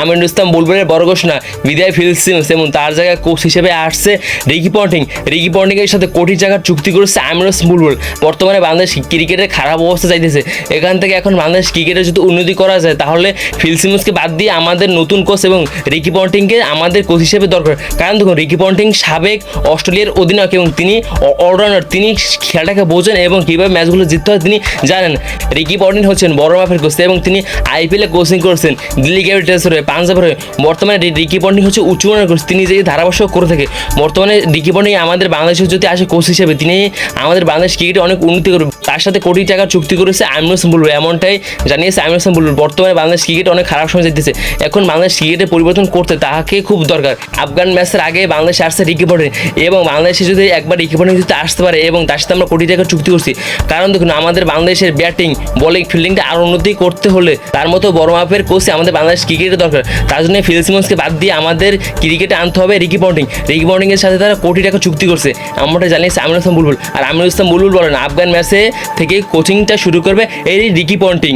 আমিনুল ইসলাম বুলবুলের বড় ঘোষণা বিদায় ফিল এবং তার জায়গায় কোচ হিসেবে আসছে রিকি পন্টিং। রিকি পন্টিং এর সাথে কোটি টাকার চুক্তি করেছে আমিনুল ইসলাম বুলবুল। বর্তমানে বাংলাদেশ ক্রিকেটের খারাপ অবস্থা চাইতেছে। এখান থেকে এখন বাংলাদেশ ক্রিকেটের যদি উন্নতি করা যায়, তাহলে ফিল সিমন্সকে বাদ দিয়ে আমাদের নতুন কোচ এবং রিকি পন্টিংকে আমাদের কোচ হিসেবে দরকার। কারণ দেখুন, রিকি পন্টিং সাবেক অস্ট্রেলিয়ার অধিনায়ক এবং তিনি অলরাউন্ডার তিনি খেলাটাকে বোঝেন এবং কীভাবে ম্যাচগুলো জিততে হয় তিনি জানেন। রিকি পন্টিং হচ্ছেন বড় মাপের কোচ এবং তিনি আইপিএলে কোচিং করছেন। দিল্লি ক্যাপিটালসের পাঞ্জাবের হয়ে। বর্তমানে ডিকি পন্টিং হচ্ছে উচ্চমানের কোচ তিনি যে ধারাভাষ্য করে থাকে, বর্তমানে রিকি পন্টিং আমাদের বাংলাদেশের যদি আসে কোচ হিসেবে, তিনি আমাদের বাংলাদেশ ক্রিকেটে অনেক উন্নতি করবে। তার সাথে কোটি টাকার চুক্তি করেছে আমিনুল হাসান বুলবুল। এমনটাই জানিয়েছে আমিনুল হাসান বুলবুল। বর্তমানে বাংলাদেশ ক্রিকেট অনেক খারাপ সময় যেতেছে এখন বাংলাদেশ ক্রিকেটে পরিবর্তন করতে তাকে খুব দরকার। আফগান ম্যাচের আগে বাংলাদেশে আসছে রিকি পন্টিং এবং বাংলাদেশে যদি একবার রিকি পন্টিং যদি আসতে পারে এবং তার সাথে আমরা কোটি টাকার চুক্তি করছি। কারণ দেখুন, আমাদের বাংলাদেশের ব্যাটিং বোলিং ফিল্ডিংটা আরও উন্নতি করতে হলে তার মতো বড় মাপের কোচ আমাদের বাংলাদেশ ক্রিকেটে দরকার। তার জন্য ফিল সিমন্সকে বাদ দিয়ে আমাদের ক্রিকেটে আনতে হবে রিকি পন্টিং রিকি পন্টিং এর সাথে তারা কোটি টাকা চুক্তি করছে। আমরা জানিয়েছি আমিনুল ইসলাম বুলবুল। আর আমিনুল ইসলাম বুলবুল বলেন আফগান ম্যাচে থেকে কোচিংটা শুরু করবে এরই রিকি পন্টিং।